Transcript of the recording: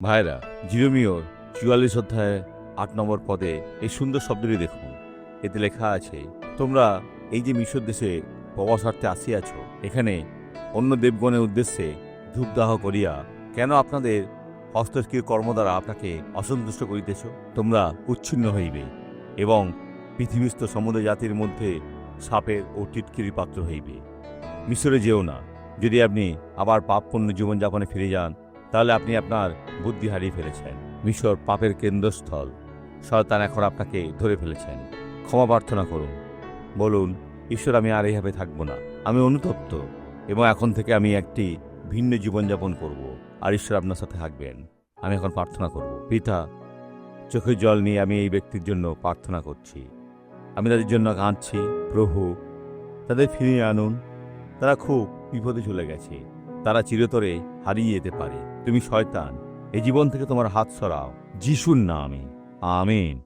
ভাইরা জিরোমিওর চুয়াল্লিশ অধ্যায় আট নম্বর পদে এই সুন্দর শব্দটি দেখুন। এতে লেখা আছে, তোমরা এই যে মিশর দেশে প্রবাসার্থে আসিয়াছ, এখানে অন্য দেবগণের উদ্দেশ্যে ধূপদাহ করিয়া কেন আপনাদের হস্তস্কির কর্ম দ্বারা আপনাকে অসন্তুষ্ট করিতেছ? তোমরা উচ্ছিন্ন হইবে এবং পৃথিবীস্থ সমুদ্র জাতির মধ্যে সাপের ও টিটকিরির পাত্র হইবে। মিশরে যেও না। যদি আপনি আবার পাপপূর্ণ জীবনযাপনে ফিরে যান তাহলে আপনি আপনার বুদ্ধি হারিয়ে ফেলেছেন। মিশর পাপের কেন্দ্রস্থল। শয়তান এখন আপনাকে ধরে ফেলেছেন। ক্ষমা প্রার্থনা করুন। বলুন, ঈশ্বর, আমি আর এইভাবে থাকব না। আমি অনুতপ্ত এবং এখন থেকে আমি একটি ভিন্ন জীবনযাপন করব আর ঈশ্বর আপনার সাথে থাকবেন। আমি এখন প্রার্থনা করব, পিতা চোখের জল নিয়ে আমি এই ব্যক্তির জন্য প্রার্থনা করছি। আমি তাদের জন্য কাঁদছি। প্রভু, তাদের ফিরিয়ে আনুন। তারা খুব বিপদে চলে গেছে। তারা চিরতরে হারিয়ে যেতে পারে। তুমি শয়তান। এ জীবন থেকে তোমার হাত সরাও। যিশুর নামে। আমিন।